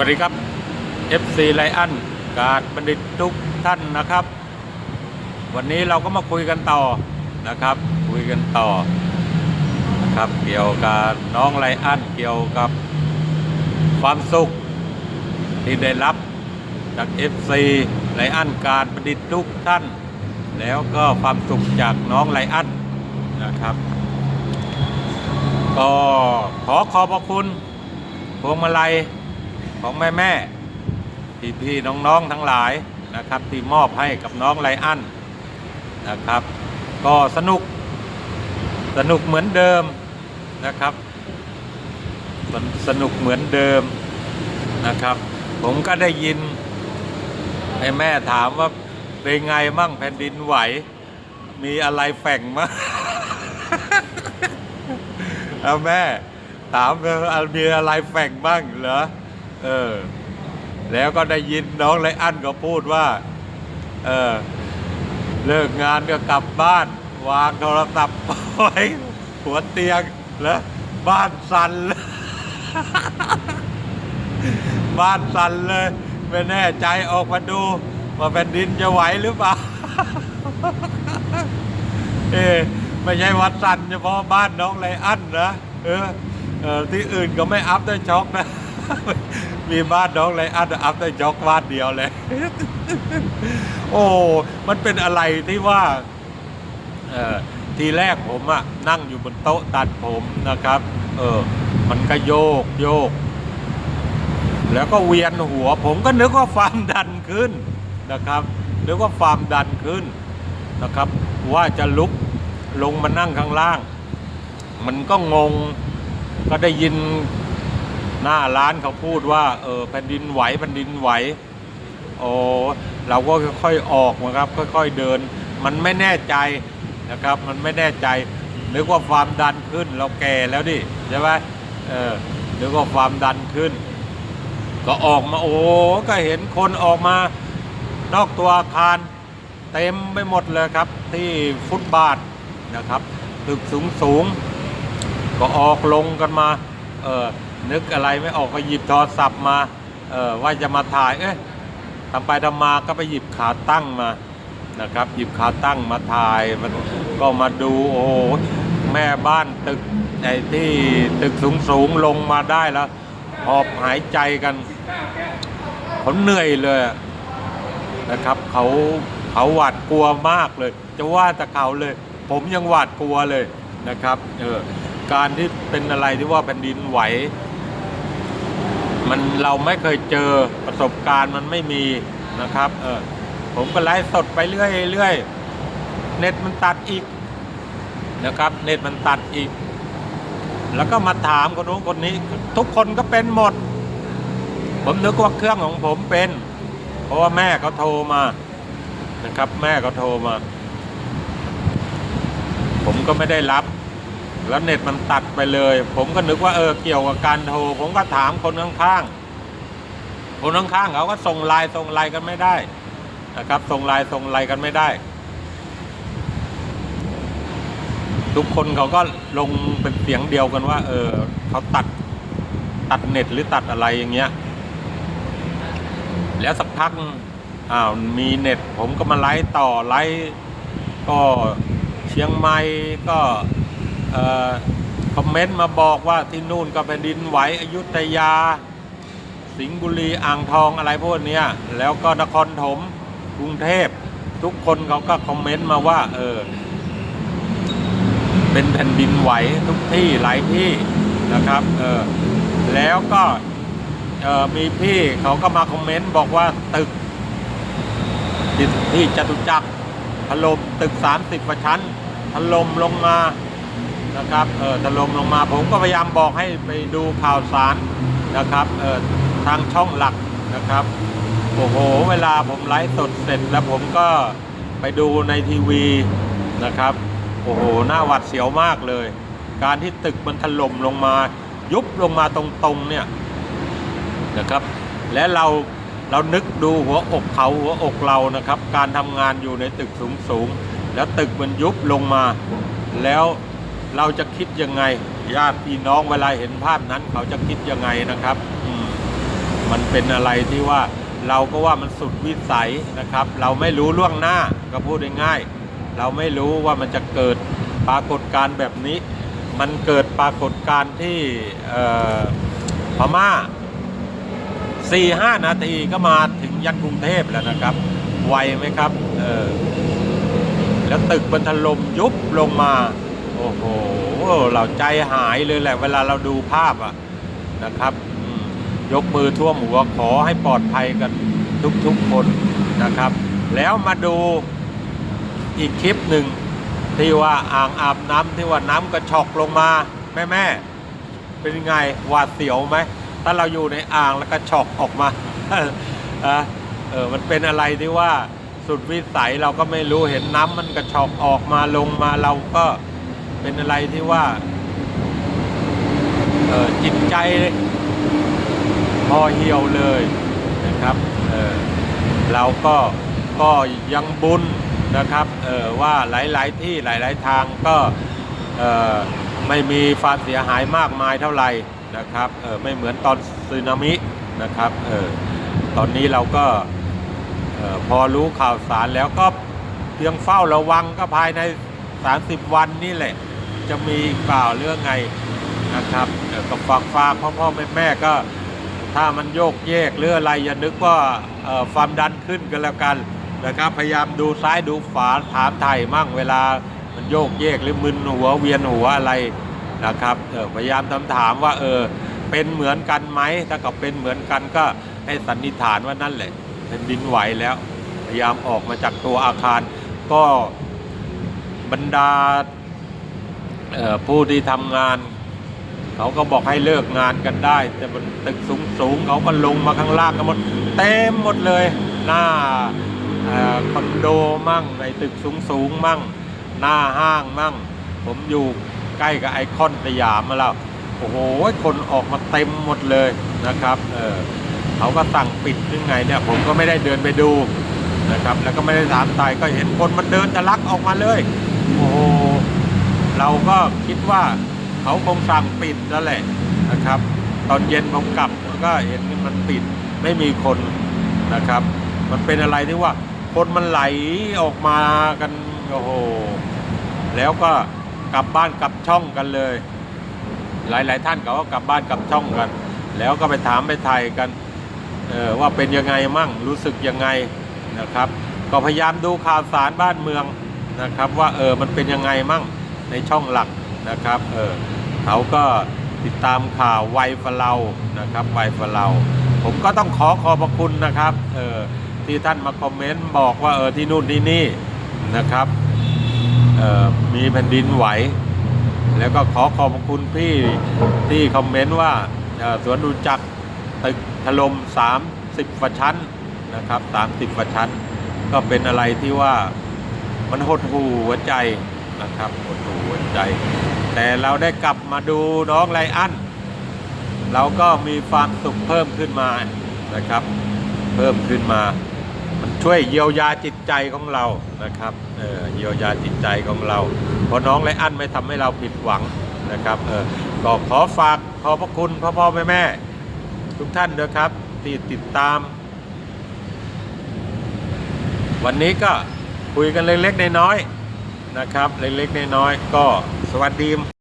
วัสดีครับ FC ไลอันการบัณฑิตทุกท่านนะครับ วันนี้เราก็มาคุยกันต่อนะครับ คุยกันต่อนะครับเกี่ยวกับน้องไลอันเกี่ยวกับความสุขที่ได้รับจาก FC ไลอันการบัณฑิตทุกท่าน แล้วก็ความสุขจากน้องไลอันนะครับก็ขอขอบพระคุณพวงมาลัย ของแม่แม่พี่พี่น้องๆทั้งหลายนะครับ ที่มอบให้กับน้องไลอันนะครับ ก็สนุกสนุกเหมือนเดิมนะครับ สนสนุกเหมือนเดิมนะครับ ผมก็ได้ยินให้แม่ถามว่าเป็นไงมั่งแผ่นดินไหว มีอะไรแฝงมั้งเอาแม่ ถามว่ามีอะไรแฝงบ้างเหรอ เออ แล้วก็ได้ยินน้องไรอันก็พูดว่า เออ เลิกงานก็กลับบ้าน วางโทรศัพท์ไว้หัวเตียงแล้วบ้านสั่นเลยบ้านสั่นเลยไม่แน่ใจออกมาดูว่าแผ่นดินจะไหวหรือเปล่า เออไม่ใช่วัดสันเฉพาะบ้านน้องไรอันนะเออเออที่อื่นก็ไม่อัพได้ช็อกนะ มีบ้านน้องไรอันอัพได้ช็อกบ้านเดียวเลย โอ้ มันเป็นอะไรที่ว่าเออทีแรกผมอะนั่งอยู่บนโต๊ะตัดผมนะครับ เออ มันก็โยกโยก แล้วก็เวียนหัว ผมก็นึกว่าความดันขึ้นนะครับนึกว่าความดันขึ้นนะครับ ว่าจะลุกลงมานั่งข้างล่าง มันก็งงก็ได้ยิน หน้าร้านเขาพูดว่า เออแผ่นดินไหวแผ่นดินไหวโอ้เราก็ค่อยๆออกนะครับ ค่อยๆเดิน มันไม่แน่ใจนะครับ มันไม่แน่ใจนึกว่าความดันขึ้นเราแก่แล้วดิใช่ไหมเออนึกว่าความดันขึ้น ก็ออกมาโอ้ก็เห็นคนออกมา นอกตัวอาคารเต็มไปหมดเลยครับ ที่ฟุตบาทนะครับตึกสูงสูงๆก็ออกลงกันมาเออ นึกอะไรไม่ออกก็หยิบโทรศัพท์มาเออว่าจะมาถ่ายเอ๊ะทำไปทำมาก็ไปหยิบขาตั้งมานะครับ หยิบขาตั้งมาถ่ายมันก็มาดูโอ้แม่บ้านตึกไอ้ที่ตึกสูงสูงๆลงมาได้แล้วหอบหายใจกันเขาเหนื่อยเลยนะครับเขาเขาหวาดกลัวมากเลย จะว่าแต่เขาเลย ผมยังหวาดกลัวเลยนะครับเออการที่เป็นอะไรที่ว่าแผ่นดินไหว มันเราไม่เคยเจอประสบการณ์มันไม่มีนะครับ เออผมก็ไลฟ์สดไปเรื่อยเรื่อยเน็ตมันตัดอีกนะครับ เน็ตมันตัดอีก แล้วก็มาถามคนนู้นคนนี้ ทุกคนก็เป็นหมด ผมนึกว่าเครื่องของผมเป็น เพราะว่าแม่เขาโทรมานะครับ แม่เขาโทรมา ผมก็ไม่ได้รับ แล้วเน็ตมันตัดไปเลย ผมก็นึกว่าเออเกี่ยวกับการโทร ผมก็ถามคนข้างๆคนข้างๆเขาก็ส่งไลน์ส่งไลน์กันไม่ได้นะครับส่งไลน์ส่งไลน์กันไม่ได้ ทุกคนเขาก็ลงเป็นเสียงเดียวกันว่า เออเขาตัดตัดเน็ตหรือตัดอะไรอย่างเงี้ย แล้วสักพักอ้าวมีเน็ต ผมก็มาไลฟ์ต่อไลฟ์ก็เชียงใหม่ก็ คอมเมนต์มาบอกว่าที่นู่นก็แผ่นดินไหวอยุธยา สิงห์บุรีอ่างทองอะไรพวกนี้แล้วก็นครถมกรุงเทพ ทุกคนเขาก็คอมเมนต์มาว่า เออ เป็นแผ่นดินไหวทุกที่หลายที่นะครับ เออแล้วก็เออมีพี่เขาก็มาคอมเมนต์บอกว่าตึกที่ที่จตุจักรถล่มตึก 30กว่าชั้นถล่มลงมา นะครับเออถล่มลงมาผมก็พยายามบอกให้ไปดูข่าวสารนะครับเออทางช่องหลักนะครับโอ้โหเวลาผมไลฟ์สดเสร็จแล้วผมก็ไปดูในทีวีนะครับโอ้โหหน้าหวัดเสียวมากเลย การที่ตึกมันถล่มลงมายุบลงมาตรงๆเนี่ยนะครับ และเราเรานึกดูหัวอกเขาหัวอกเรานะครับ การทำงานอยู่ในตึกสูงๆแล้วตึกมันยุบลงมาแล้ว เราจะคิดยังไงญาติพี่น้องเวลาเห็นภาพนั้น เขาจะคิดยังไงนะครับอืมมันเป็นอะไรที่ว่าเราก็ว่ามันสุดวิสัยนะครับ เราไม่รู้ล่วงหน้าก็พูดง่ายๆเราไม่รู้ว่ามันจะเกิดปรากฏการณ์แบบนี้ มันเกิดปรากฏการณ์ที่พม่าสี่ห้านาทีก็มาถึงยันกรุงเทพแล้วนะครับ ไวไหมครับ เออ แล้วตึกบรรถล่มยุบลงมา โอ้โหเราใจหายเลยแหละ เวลาเราดูภาพอะนะครับ ยกมือท่วมหัวขอให้ปลอดภัยกันทุกๆคนนะครับ แล้วมาดูอีกคลิปหนึ่งที่ว่าอ่างอาบน้ำที่ว่าน้ำกระชอกลงมาแม่แม่เป็นไงหวาดเสียวไหมถ้าเราอยู่ในอ่างแล้วก็ชอกออกมาเออมันเป็นอะไรที่ว่าสุดวิสัยเราก็ไม่รู้เห็นน้ำมันกระชอกออกมาลงมาเราก็ เป็นอะไรที่ว่าจิตใจพอเหี่ยวเลยนะครับเเราก็ก็ยังบุญนะครับว่าหลาย ๆ ที่หลาย ๆ ทางก็ไม่มีความเสียหายมากมายเท่าไหร่นะครับไม่เหมือนตอนสึนามินะครับออตอนนี้เราก็พอรู้ข่าวสารแล้วก็เพียงเฝ้าระวังก็ภายใน 30 วันนี่แหละ จะมีเปล่าเรื่องไงนะครับเออก็ฝากฝากพ่อพ่อแม่แม่ก็ ถ้ามันโยกเยกหรืออะไรอย่านึกว่าความดันขึ้นกันแล้วกันนะครับ พยายามดูซ้ายดูขวาถามไทยมั่งเวลามันโยกเยกหรือมึนหัวเวียนหัวอะไรนะครับพยายามถามถามว่าเออเป็นเหมือนกันไหมถ้ากับเป็นเหมือนกันก็ให้สันนิษฐานว่านั่นแหละเป็นดินไหวแล้ว พยายามออกมาจากตัวอาคารก็ บรรดาผู้ที่ทำงาน เขาก็บอกให้เลิกงานกันได้ แต่บนตึกสูงสูงๆเขาก็ลงมาข้างล่างกันหมดเต็มหมดเลย หน้าอคอนโดมั่งในตึกสูงสูงๆมั่ง หน้าห้างมั่ง ผมอยู่ใกล้กับไอคอนสยามมาแล้วโอ้โหคนออกมาเต็มหมดเลยนะครับเออเขาก็สั่งปิดยังไงเนี่ยผมก็ไม่ได้เดินไปดูนะครับ แล้วก็ไม่ได้ถามตายก็เห็นคนมันเดินทะลักออกมาเลย เราก็คิดว่าเขาคงสั่งปิดแล้วแหละนะครับ ตอนเย็นผมกลับก็เห็นมันปิดไม่มีคนนะครับ มันเป็นอะไรที่ว่าคนมันไหลออกมากันโอ้โหแล้วก็กลับบ้านกลับช่องกันเลย หลาย ๆ ท่านเขาก็กลับบ้านกลับช่องกัน แล้วก็ไปถามไปไทยกันออว่าเป็นยังไงมั่งรู้สึกยังไงนะครับ ก็พยายามดูข่าวสารบ้านเมืองนะครับ ว่าเออมันเป็นยังไงมั่ง ในช่องหลักนะครับเออเขาก็ติดตามข่าวไวฟเรานะครับไวฟเราผมก็ต้องขอขอบพระคุณนะครับเออที่ท่านมาคอมเมนต์บอกว่าเออที่นู่นที่นี่นะครับเออมีแผ่นดินไหว แล้วก็ขอขอบพระคุณพี่ที่คอมเมนต์ว่าสวนดูจักตึกถล่ม30กว่าชั้นนะครับ30กว่าชั้น ก็เป็นอะไรที่ว่ามันหดหูหัวใจ นะครับหดหูหัวใจ แต่เราได้กลับมาดูน้องไรอันเราก็มีความสุขเพิ่มขึ้นมานะครับ เพิ่มขึ้นมา มันช่วยเยียวยาจิตใจของเรานะครับเออเยียวยาจิตใจของเรา เพราะน้องไรอันไม่ทำให้เราผิดหวังนะครับเออก็ขอฝากขอพระคุณพ่อพ่อแม่แม่ทุกท่านด้วยครับที่ติดตาม วันนี้ก็คุยกันเล็กๆน้อยๆ นะครับ เล็กๆน้อยๆก็สวัสดี